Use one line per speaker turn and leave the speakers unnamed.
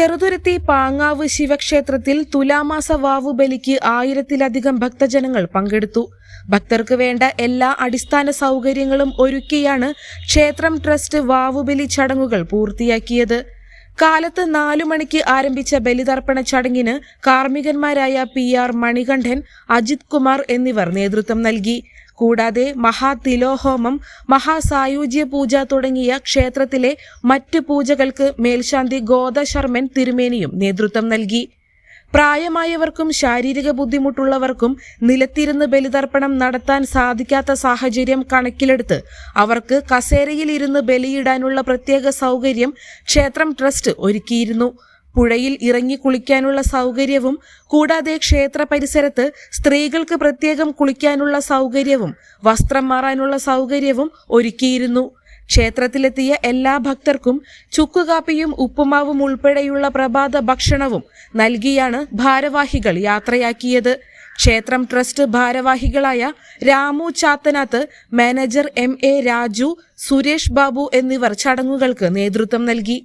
ചെറുതുരുത്തി പാങ്ങാവ് ശിവക്ഷേത്രത്തിൽ തുലാമാസ വാവു ബലിക്ക് ആയിരത്തിലധികം ഭക്തജനങ്ങൾ പങ്കെടുത്തു. ഭക്തർക്ക് വേണ്ട എല്ലാ അടിസ്ഥാന സൗകര്യങ്ങളും ഒരുക്കിയാണ് ക്ഷേത്രം ട്രസ്റ്റ് വാവുബലി ചടങ്ങുകൾ പൂർത്തിയാക്കിയത്. കാലത്ത് നാലു മണിക്ക് ആരംഭിച്ച ബലിതർപ്പണ ചടങ്ങിന് കാർമ്മികന്മാരായ പി ആർ മണികണ്ഠൻ അജിത് കുമാർ എന്നിവർ നേതൃത്വം നൽകി. കൂടാതെ മഹാതിലോഹോമം മഹാസായുജ്യ പൂജ തുടങ്ങിയ ക്ഷേത്രത്തിലെ മറ്റ് പൂജകൾക്ക് മേൽശാന്തി ഗോദശർമ്മൻ തിരുമേനിയും നേതൃത്വം നൽകി. പ്രായമായവർക്കും ശാരീരിക ബുദ്ധിമുട്ടുള്ളവർക്കും നിലത്തിരുന്ന് ബലിതർപ്പണം നടത്താൻ സാധിക്കാത്ത സാഹചര്യം കണക്കിലെടുത്ത് അവർക്ക് കസേരയിൽ ഇരുന്ന് ബലിയിടാനുള്ള പ്രത്യേക സൗകര്യം ക്ഷേത്രം ട്രസ്റ്റ് ഒരുക്കിയിരുന്നു. പുഴയിൽ ഇറങ്ങി കുളിക്കാനുള്ള സൗകര്യവും കൂടാതെ ക്ഷേത്ര പരിസരത്ത് സ്ത്രീകൾക്ക് പ്രത്യേകം കുളിക്കാനുള്ള സൗകര്യവും വസ്ത്രം മാറാനുള്ള സൗകര്യവും ഒരുക്കിയിരുന്നു. ക്ഷേത്രത്തിലെത്തിയ എല്ലാ ഭക്തർക്കും ചുക്കുകാപ്പിയും ഉപ്പുമാവും ഉൾപ്പെടെയുള്ള പ്രഭാത ഭക്ഷണവും നൽകിയാണ് ഭാരവാഹികൾ യാത്രയാക്കിയത്. ക്ഷേത്രം ട്രസ്റ്റ് ഭാരവാഹികളായ Ramu Chathanath manager M A Raju Suresh Babu എന്നിവർ ചടങ്ങുകൾക്ക് നേതൃത്വം നൽകി.